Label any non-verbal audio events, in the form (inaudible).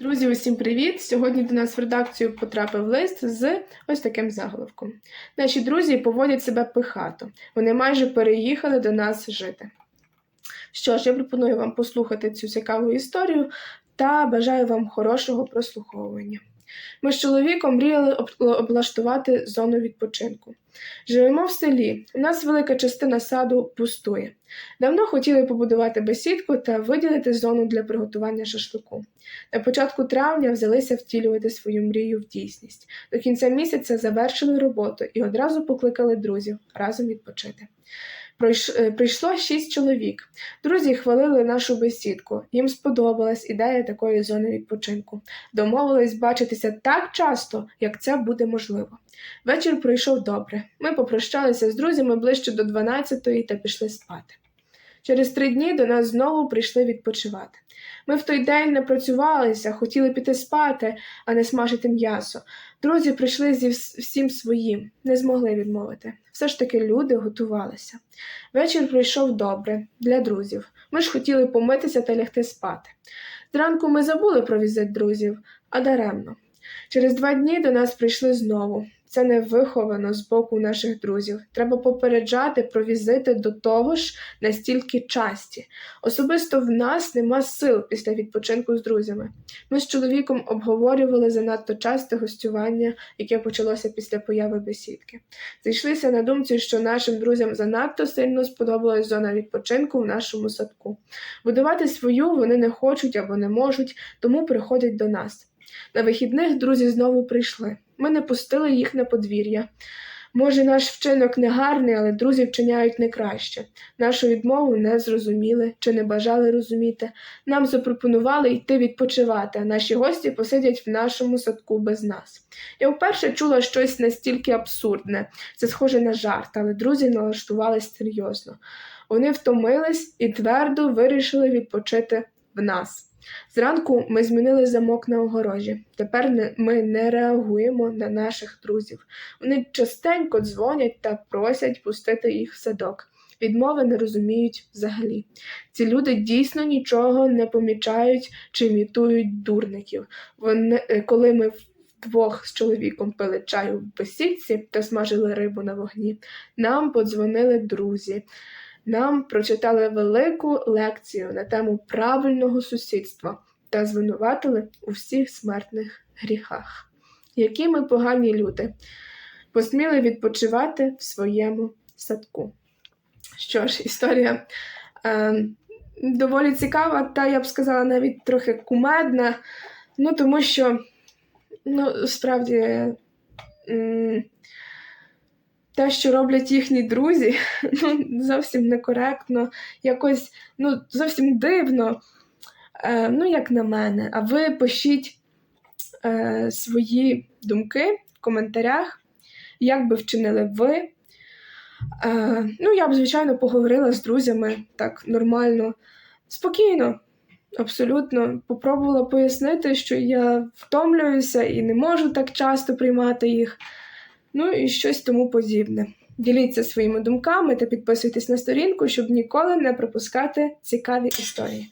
Друзі, усім привіт! Сьогодні до нас в редакцію потрапив лист з ось таким заголовком. Наші друзі поводять себе пихато. Вони майже переїхали до нас жити. Що ж, я пропоную вам послухати цю цікаву історію та бажаю вам хорошого прослуховування. Ми з чоловіком мріяли облаштувати зону відпочинку. Живемо в селі. У нас велика частина саду пустує. Давно хотіли побудувати бесідку та виділити зону для приготування шашлику. На початку травня взялися втілювати свою мрію в дійсність. До кінця місяця завершили роботу і одразу покликали друзів разом відпочити. Е, Прийшло шість чоловік. Друзі хвалили нашу бесідку. Їм сподобалась ідея такої зони відпочинку. Домовились бачитися так часто, як це буде можливо. Вечір пройшов добре. Ми попрощалися з друзями ближче до 12-ї та пішли спати. Через три дні до нас знову прийшли відпочивати. Ми в той день не працювалися, хотіли піти спати, а не смажити м'ясо. Друзі прийшли зі всім своїм, не змогли відмовити. Все ж таки люди готувалися. Вечір пройшов добре для друзів. Ми ж хотіли помитися та лягти спати. Зранку ми забули про візит друзів, а даремно. Через два дні до нас прийшли знову. Це не виховано з боку наших друзів. Треба попереджати про візити до того ж настільки часті. Особисто в нас нема сил після відпочинку з друзями. Ми з чоловіком обговорювали занадто часте гостювання, яке почалося після появи бесідки. Зійшлися на думці, що нашим друзям занадто сильно сподобалась зона відпочинку в нашому садку. Будувати свою вони не хочуть або не можуть, тому приходять до нас. На вихідних друзі знову прийшли. Ми не пустили їх на подвір'я. Може, наш вчинок не гарний, але друзі вчиняють не краще. Нашу відмову не зрозуміли чи не бажали розуміти. Нам запропонували йти відпочивати, а наші гості посидять в нашому садку без нас. Я вперше чула щось настільки абсурдне. Це схоже на жарт, але друзі налаштувались серйозно. Вони втомились і твердо вирішили відпочити в нас. Зранку ми змінили замок на огорожі. Тепер ми не реагуємо на наших друзів. Вони частенько дзвонять та просять пустити їх в садок. Відмови не розуміють взагалі. Ці люди дійсно нічого не помічають чи імітують дурників. Вони, е, коли ми вдвох з чоловіком пили чаю в бесідці та смажили рибу на вогні, нам подзвонили друзі. Нам прочитали велику лекцію на тему правильного сусідства та звинуватили у всіх смертних гріхах. Які ми погані люди, посміли відпочивати в своєму садку. Що ж, історія е, доволі цікава, та я б сказала, навіть трохи кумедна. Ну, тому що, ну, справді, м, те, що роблять їхні друзі, (laughs) ну, зовсім некоректно, якось ну, зовсім дивно. Е, ну, як на мене. А ви пишіть е, свої думки в коментарях, як би вчинили ви. Е, ну, я б, звичайно, поговорила з друзями так нормально, спокійно, абсолютно. Попробувала пояснити, що я втомлююся і не можу так часто приймати їх. Ну і щось тому подібне. Діліться своїми думками та підписуйтесь на сторінку, щоб ніколи не пропускати цікаві історії.